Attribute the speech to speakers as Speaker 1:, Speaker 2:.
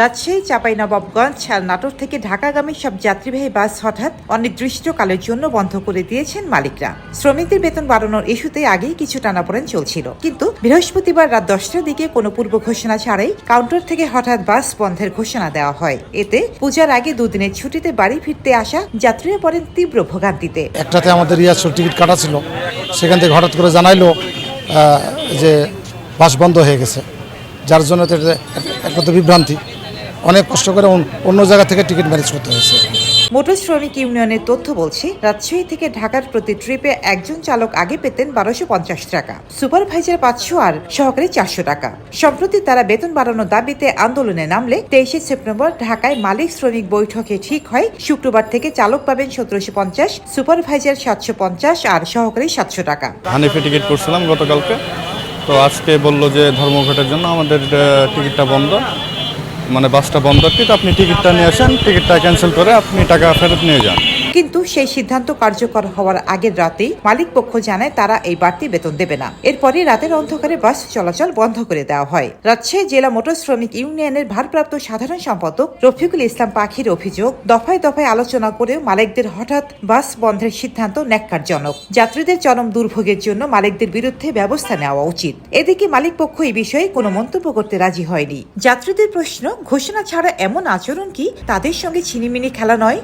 Speaker 1: রাজশাহী, চাঁপাইনবাবগঞ্জ আর নাটোর থেকে ঢাকাগামী সব যাত্রীবাহী বাস হঠাৎ অনির্দিষ্টকালের জন্য বন্ধ করে দিয়েছেন মালিকরা। শ্রমিকদের বেতন বাড়ানোর ইস্যুতে আগেই কিছু টানাপোড়েন চলছিল। কিন্তু বৃহস্পতিবার রাত দশটার দিকে কোনো পূর্ব ঘোষণা ছাড়াই কাউন্টার থেকে হঠাৎ বাস বন্ধের ঘোষণা দেওয়া হয়। এতে পূজার আগে দুদিনের ছুটিতে বাড়ি ফিরতে আসা যাত্রীরা পড়েন তীব্র ভোগান্তিতে।
Speaker 2: একটাতে আমাদের রিয়াজশোর টিকিট কাটা ছিল। সেখান থেকে হঠাৎ করে জানাইলো যে বাস বন্ধ হয়ে গেছে। যার জন্য তো একটা তো বিভ্রান্তি। অনেক কষ্ট করে অন্য জায়গা থেকে টিকিট ম্যানেজ করতে হয়েছে।
Speaker 1: মোটর শ্রমিক ইউনিয়নের তথ্য বলছে রাজশাহী থেকে ঢাকার প্রতি ট্রিপে একজন চালক আগে পেতেন বারোশো পঞ্চাশ টাকা সুপারভাইজার পাঁচশো আর সহকারী চারশো টাকা। সম্প্রতি তারা বেতন বাড়ানোর দাবিতে আন্দোলনে নামলে তেইশে সেপ্টেম্বর ঢাকায় মালিক শ্রমিক বৈঠকে ঠিক হয় শুক্রবার থেকে চালক পাবেন সতেরোশো পঞ্চাশ সুপারভাইজার সাতশো পঞ্চাশ আর সহকারী সাতশো টাকা।
Speaker 3: হানিফে টিকিট করছিলাম গতকালকে তো আজকে বলল যে ধর্মঘটের জন্য আমাদের টিকিটটা বন্ধ। মানে বাসটা বন্ধ আপনি টিকিটটা নিয়ে আসেন, টিকিটটা ক্যান্সেল করে আপনি টাকা ফেরত নিয়ে যান।
Speaker 1: কিন্তু সেই সিদ্ধান্ত কার্যকর হওয়ার আগের রাতেই মালিক পক্ষ জানায় তারা এই বাড়তি বেতন দেবে না। এরপরই রাতের অন্ধকারে বাস চলাচল বন্ধ করে দেওয়া হয়। রাজশাহী জেলা মোটর শ্রমিক ইউনিয়নের ভারপ্রাপ্ত সাধারণ সম্পাদক রফিকুল ইসলাম পাখির অভিযোগ, দফায় দফায় আলোচনা করেও মালিকদের হঠাৎ বাস বন্ধের সিদ্ধান্ত ন্যাক্কারজনক। যাত্রীদের চরম দুর্ভোগের জন্য মালিকদের বিরুদ্ধে ব্যবস্থা নেওয়া উচিত। এদিকে মালিক পক্ষ এই বিষয়ে কোনো মন্তব্য করতে রাজি হয়নি। যাত্রীদের প্রশ্ন, ঘোষণা ছাড়া এমন আচরণ কি তাদের সঙ্গে ছিনিমিনি খেলা নয়?